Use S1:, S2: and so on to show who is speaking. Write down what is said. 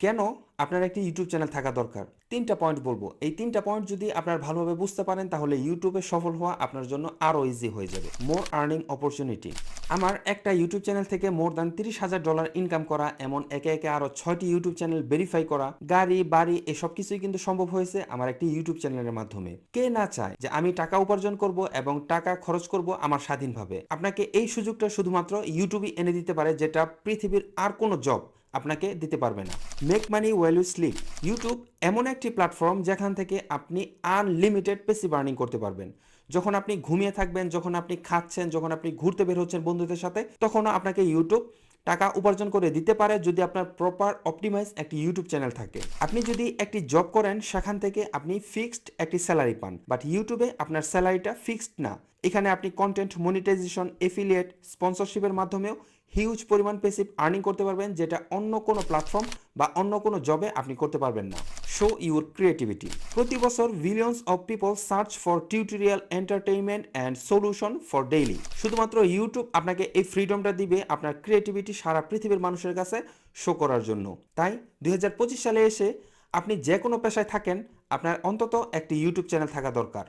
S1: কেন আপনার একটি ইউটিউব চ্যানেল থাকা দরকার? তিনটা পয়েন্ট বলব। এই তিনটা পয়েন্ট যদি আপনার ভালোভাবে বুঝতে পারেন, তাহলে ইউটিউবে সফল হওয়া আপনার জন্য আরও ইজি হয়ে যাবে। মোর আর্নিং অপরচুনিটি আমার একটা ইউটিউব চ্যানেল থেকে মোর দ্যান তিরিশ হাজার ডলার ইনকাম করা, এমন একে একে আরও ছয়টি ইউটিউব চ্যানেল ভেরিফাই করা, গাড়ি, বাড়ি, এসব কিছুই কিন্তু সম্ভব হয়েছে আমার একটি ইউটিউব চ্যানেলের মাধ্যমে। কে না চায় যে আমি টাকা উপার্জন করব এবং টাকা খরচ করব আমার স্বাধীনভাবে? আপনাকে এই সুযোগটা শুধুমাত্র ইউটিউবই এনে দিতে পারে যেটা পৃথিবীর আর কোনো জব আপনাকে দিতে পারবে না। Make money while you sleep YouTube এমন একটি প্ল্যাটফর্ম যেখান থেকে আপনি আনলিমিটেড পেসি বার্নিং করতে পারবেন। যখন আপনি ঘুমিয়ে থাকবেন, যখন আপনি খাচ্ছেন, যখন আপনি ঘুরতে বের হচ্ছেন বন্ধুদের সাথে তখন আপনাকে ইউটিউব টাকা উপার্জন করে দিতে পারে যদি আপনার প্রপার অপটিমাইজ একটি ইউটিউব চ্যানেল থাকে। আপনি যদি একটি জব করেন, সেখান থেকে আপনি ফিক্সড একটি স্যালারি পান। বাট ইউটিউবে আপনার স্যালারিটা ফিক্সড না। এখানে আপনি কন্টেন্ট মনিটাইজেশন এফিলিয়েট স্পন্সরশিপের মাধ্যমেও হিউজ পরিমাণ পেসিভ আর্নিং করতে পারবেন, যেটা অন্য কোনো প্ল্যাটফর্ম বা অন্য কোনো জবে আপনি করতে পারবেন না। শো ইউর ক্রিয়েটিভিটি প্রতি বছর billions of people search for tutorial entertainment and solution for daily শুধুমাত্র ইউটিউব আপনাকে এই ফ্রিডমটা দিবে আপনার ক্রিয়েটিভিটি সারা পৃথিবীর মানুষের কাছে শো করার জন্য। তাই দুই হাজার পঁচিশ সালে এসে আপনি যে কোনো পেশায় থাকেন, আপনার অন্তত একটি ইউটিউব চ্যানেল থাকা দরকার।